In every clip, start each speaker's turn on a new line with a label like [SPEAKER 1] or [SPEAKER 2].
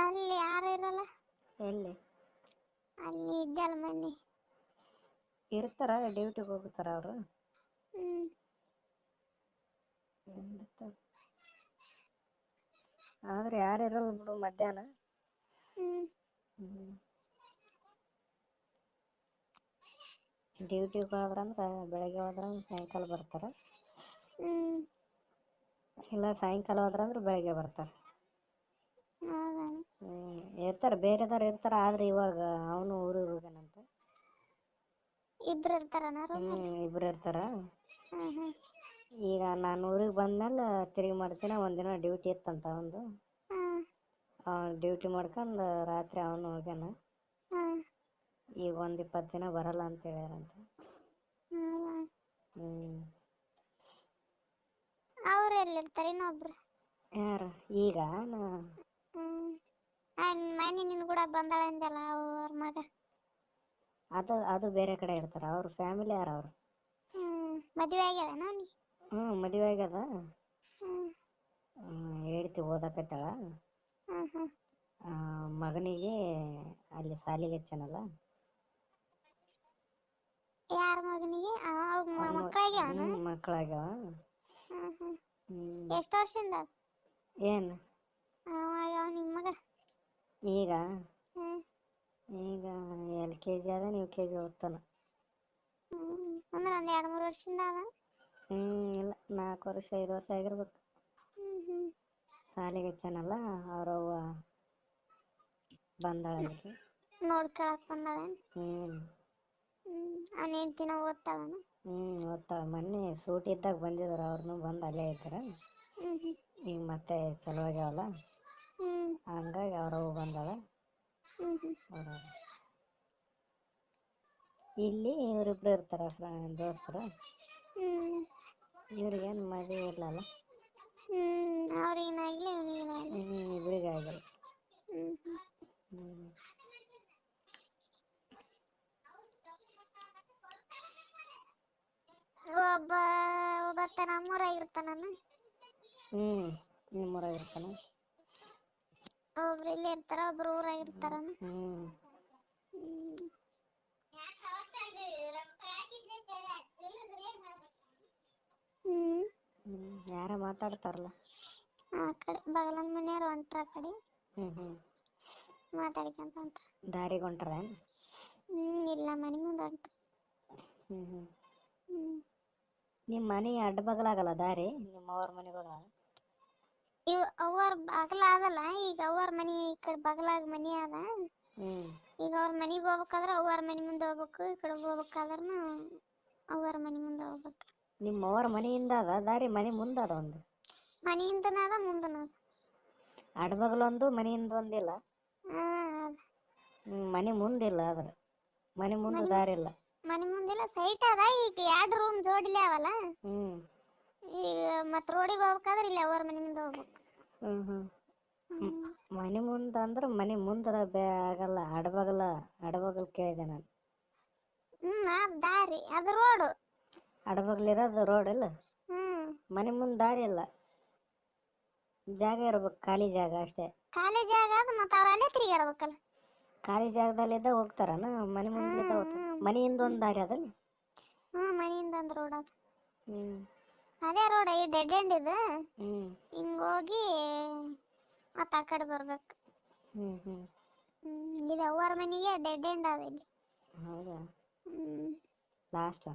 [SPEAKER 1] ಅಲ್ಲಿ ಯಾರು ಇರಲ್ಲ.
[SPEAKER 2] ಎಲ್ಲಿ?
[SPEAKER 1] ಅಲ್ಲಿ ಇದ್ದಲ್ಲ ಮನೆ.
[SPEAKER 2] ಇರ್ತಾರ ಡ್ಯೂಟಿಗೆ ಹೋಗ್ತಾರ ಅವರು?
[SPEAKER 1] ಹ್ಮ್.
[SPEAKER 2] ಆದ್ರೆ ಯಾರು ಇರಲ್ಲ ಬಿಡು ಮಧ್ಯಾಹ್ನ.
[SPEAKER 1] ಹ್ಮ್.
[SPEAKER 2] ಡ್ಯೂಟಿಗೆ ಹೋದ್ರಂದ್ರೆ ಬೆಳಗ್ಗೆ ಹೋದ್ರಂದ್ರೆ ಸಾಯಂಕಾಲ ಬರ್ತಾರ.
[SPEAKER 1] ಹ್ಮ್.
[SPEAKER 2] ಇಲ್ಲ ಸಾಯಂಕಾಲ ಹೋದ್ರಂದ್ರೆ ಬೆಳಗ್ಗೆ ಬರ್ತಾರೆ. ಇರ್ತಾರೆ ಬೇರೆದವ್ರು ಇರ್ತಾರೆ ಆದ್ರೆ ಇವಾಗ ಅವನು ಊರಿಗೆ ಹೋಗ್ಯಾನಂತ.
[SPEAKER 1] ಇಬ್ರು ಇರ್ತಾರನ
[SPEAKER 2] ಇಬ್ರು ಇರ್ತಾರ ಈಗ ನಾನು ಊರಿಗೆ ಬಂದ್ಮೇಲೆ ತಿರುಗಿ ಮಾಡ್ತೀನಿ ಒಂದಿನ ಡ್ಯೂಟಿ ಇತ್ತಂತ ಅವಂದು
[SPEAKER 1] ಅವನು
[SPEAKER 2] ಅವ್ನು ಡ್ಯೂಟಿ ಮಾಡ್ಕೊಂಡು ರಾತ್ರಿ ಅವನು ಹೋಗ್ಯಾನ. ಈಗ ಒಂದು ಇಪ್ಪತ್ತು ದಿನ ಬರಲ್ಲ ಅಂತ ಹೇಳ್ಯಾರಂತ.
[SPEAKER 1] ಅವ್ರು ಎಲ್ಲಿರ್ತಾರೆ ಇನ್ನೊಬ್ರು?
[SPEAKER 2] ಯಾರು? ಈಗ
[SPEAKER 1] ಮನೆ ನಿನ್ ಕೂಡ ಬಂದಾಳ ಅಂದಲ್ಲ ಅವ್ರ ಮಗ?
[SPEAKER 2] ಅದು ಅದು ಬೇರೆ ಕಡೆ ಇರ್ತಾರ ಅವ್ರ ಫ್ಯಾಮಿಲಿ ಯಾರು ಅವ್ರು?
[SPEAKER 1] ಮದುವೆ ಆಗ್ಯಾದ ಅವ್ನಿಗೆ
[SPEAKER 2] ಹ್ಞೂ ಮದುವೆ ಆಗ್ಯದ. ಹೇಳ್ತಿ ಓದಕತ್ತಾಳ. ಮಗನಿಗೆ ಅಲ್ಲಿ ಸಾಲಿಗೆ ಹಚ್ಚಾನಲ್ಲ?
[SPEAKER 1] ಯಾರ ಮಗನಿಗೆ?
[SPEAKER 2] ಮಕ್ಕಳಾಗ್ಯಾವ.
[SPEAKER 1] ಹ್ಮ್ ಎಷ್ಟು ವರ್ಷದಿಂದ
[SPEAKER 2] ಏನು?
[SPEAKER 1] ಅವಾಗ ನಿಮ್ಮ ಮಗ.
[SPEAKER 2] ಈಗ? ಈಗ ಎಲ್ ಕೆ ಜಿ ಅದ ನೀವು ಕೆ ಜಿ ಓದ್ತಾನ?
[SPEAKER 1] ಅಂದ್ರೆ ಒಂದ್ ಎರಡು ಮೂರು ವರ್ಷದಿಂದ ಅದ
[SPEAKER 2] ಹ್ಞೂ ಇಲ್ಲ ನಾಲ್ಕು ವರ್ಷ ಐದು ವರ್ಷ ಆಗಿರ್ಬೇಕು. ಸಾಲಿಗೆ ಹಚ್ಚಾನಲ್ಲ ಅವ್ರವ್ವ ಬಂದಾಳೆ
[SPEAKER 1] ನೋಡ್ಕೊಳಕ್ ಬಂದಾಳೇನ್?
[SPEAKER 2] ಹ್ಞೂ
[SPEAKER 1] ಹ್ಮ್ ಅವ್ನ ಹೆಂಡ್ತಿನ ಓದ್ತಾಳನ?
[SPEAKER 2] ಹ್ಞೂ ಓದ್ತಾಳ. ಮೊನ್ನೆ ಸೂಟ್ ಇದ್ದಾಗ ಬಂದಿದ್ರು ಅವ್ರನ್ನೂ ಬಂದು ಅಲ್ಲೇ ಇದ್ದಾರೆ ಈಗ ಮತ್ತೆ ಚಲುವಾಗ್ಯಾವಲ್ಲ.
[SPEAKER 1] ಹ್ಮ್
[SPEAKER 2] ಹಂಗಾಗಿ ಅವ್ರವ್ವ ಬಂದಾಳ ಇಲ್ಲಿ ಇವರಿಬ್ರು ಇರ್ತಾರ ದೋಸ್ತರು. ಇವ್ರಿಗೇನು ಮದುವೆ
[SPEAKER 1] ಇರಲ್ಲ ಅವ್ರಿಗೇನಾಗ್ಲಿ ಇವ್ನಿಗೇನಾಗ್ಲಿ
[SPEAKER 2] ಹ್ಞೂ
[SPEAKER 1] ಒಬ್ಬ ಒಬ್ಬತ್ತ ನಮ್ಮೂರಾಗ ಇರ್ತಾನನ?
[SPEAKER 2] ಹ್ಞೂ ನಿಮ್ಮೂರಾಗ ಇರ್ತಾನೆ.
[SPEAKER 1] ಒಬ್ರು ಇಲ್ಲಿ ಇರ್ತಾರ ಒಬ್ರು ಊರಾಗ ಇರ್ತಾರನ.
[SPEAKER 2] ಹ್ಞೂ
[SPEAKER 1] ಹ್ಮ್ ಹ್ಮ್
[SPEAKER 2] ಯಾರೋ ಮಾತಾಡ್ತಾರಲ್ಲ.
[SPEAKER 1] ಆ ಕಡೆ ಬಗಲನ ಮನೆಯವ್ರು ಹೊಂಟ್ರ ಆ ಕಡೆ.
[SPEAKER 2] ಹ್ಞೂ ಹ್ಞೂ
[SPEAKER 1] ಮಾತಾಡ್ಕೊಂತ ಹೊಂಟ್ರ.
[SPEAKER 2] ದಾರಿಗೆ ಹೊಂಟ್ರ
[SPEAKER 1] ಹ್ಮ್ ಇಲ್ಲ ಮನೆ ಮುಂದೆ ಹೊಂಟ್ರ.
[SPEAKER 2] ಹ್ಞೂ ಹ್ಞೂ
[SPEAKER 1] ಹ್ಮ್.
[SPEAKER 2] ನಿಮ್ಮ ಮನೆ ಅಡ್ಡ ಬಗಲಾಗಲ್ಲ ದಾರಿ? ನಿಮ್ಮ ಅವ್ರ ಮನೆಗಳು
[SPEAKER 1] ಇವ್ ಅವ್ವಾರ ಬಾಗಲ ಅದಲ್ಲ ಈಗ ಅವ್ವಾರ ಮನಿ ಈ ಕಡೆ ಬಾಗಲಾಗ ಮನಿ ಅದ. ಈಗ ಅವ್ರ ಮನಿಗೆ ಹೋಗ್ಬೇಕಾದ್ರ ಅವ್ವಾರ ಮನಿ ಮುಂದೆ ಹೋಗ್ಬೇಕು ಈ ಕಡೆ ಹೋಗ್ಬೇಕಾದ್ರೂ ಅವ್ವಾರ ಮನಿ ಮುಂದೆ ಹೋಗ್ಬೇಕು.
[SPEAKER 2] ನಿಮ್ಮ ಅವ್ರ ಮನೆಯಿಂದ ಅದ ದಾರಿ ಮನೆ ಮುಂದೆ ಅದ ಒಂದು?
[SPEAKER 1] ಮನಿಯಿಂದನ ಅದ ಮುಂದನ ಅದ.
[SPEAKER 2] ಅಡ್ಬಗಲೊಂದು ಮನೆಯಿಂದ ಒಂದಿಲ್ಲ ಮನೆ ಮುಂದಿಲ್ಲ ಆದ್ರೆ ಮನೆ ಮುಂದೆ ದಾರಿ ಇಲ್ಲ?
[SPEAKER 1] ಮನಿ ಮುಂದಿಲ್ಲ ಸೈಟ್ ಅದ ಈಗ ಎರಡು ರೂಮ್ ಜೋಡಿಲೆ ಅವಲ್ಲ.
[SPEAKER 2] ಹ್ಞೂ
[SPEAKER 1] ಈಗ ಮತ್ ರೋಡಿಗೆ ಹೋಗ್ಬೇಕಾದ್ರೆ ಇಲ್ಲಿ ಅವ್ರ ಮನೆ ಮುಂದೆ ಹೋಗ್ಬೇಕು.
[SPEAKER 2] ಹ್ಮ್
[SPEAKER 1] ಹ್ಮ್.
[SPEAKER 2] ಮನೆ ಮುಂದೆ ಅಂದ್ರೆ ಮನೆ ಮುಂದರ ಬೇ ಆಗಲ್ಲ ಅಡಬಗಲ ಅಡಬಗಲ್ ಕೇಳಿದೆ ನಾನು.
[SPEAKER 1] ಹ್ಮ್ ಆ ದಾರಿ ಅದು ರೋಡು.
[SPEAKER 2] ಇರೋದು ರೋಡ್ ಇಲ್ಲ
[SPEAKER 1] ಹ್ಮ್.
[SPEAKER 2] ಮನೆ ಮುಂದೆ ದಾರಿ ಇಲ್ಲ ಜಾಗ ಇರ್ಬೇಕು ಖಾಲಿ ಜಾಗ ಅಷ್ಟೇ.
[SPEAKER 1] ಖಾಲಿ ಜಾಗ ಅದು ಮತ್ತೆ ಅವ್ರ ಅಲ್ಲೇ ತಿರುಗಾಡ್ಬೇಕಲ್ಲ.
[SPEAKER 2] ಖಾಲಿ ಜಾಗದಲ್ಲಿದ್ದ ಹೋಗ್ತಾರನ? ಮನೆ ಮುಂದೆ ಹೋಗ್ತಾರ?
[SPEAKER 1] ಹ್ಮ್.
[SPEAKER 2] ಮನೆಯಿಂದ ಒಂದು ದಾರಿ ಅದಲ್ಲ?
[SPEAKER 1] ಹ್ಮ್ ಮನೆಯಿಂದ ಒಂದು ರೋಡ್ ಅದ.
[SPEAKER 2] ಹ್ಞೂ
[SPEAKER 1] ಅದೇ ರೋಡ್ ಈ ಡೆಡ್ ಎಂಡ್ ಇದು. ಹಿಂಗ್ ಹೋಗಿ ಮತ್ತ ಆ ಕಡೆ ಬರ್ಬೇಕು. ಹ್ಮ್ ಇದು ಅವ್ವಾರ ಮನಿಗೆ ಡೆಡ್ ಎಂಡ್ ಅದ ಇಲ್ಲಿ.
[SPEAKER 2] ಹೌದಾ? ಲಾಸ್ಟ್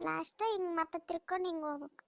[SPEAKER 1] ಲಾಸ್ಟ್ ಹಿಂಗ್ ಮತ್ತೆ ತಿರ್ಕೊಂಡು ಹಿಂಗ್ ಹೋಗ್ಬೇಕು.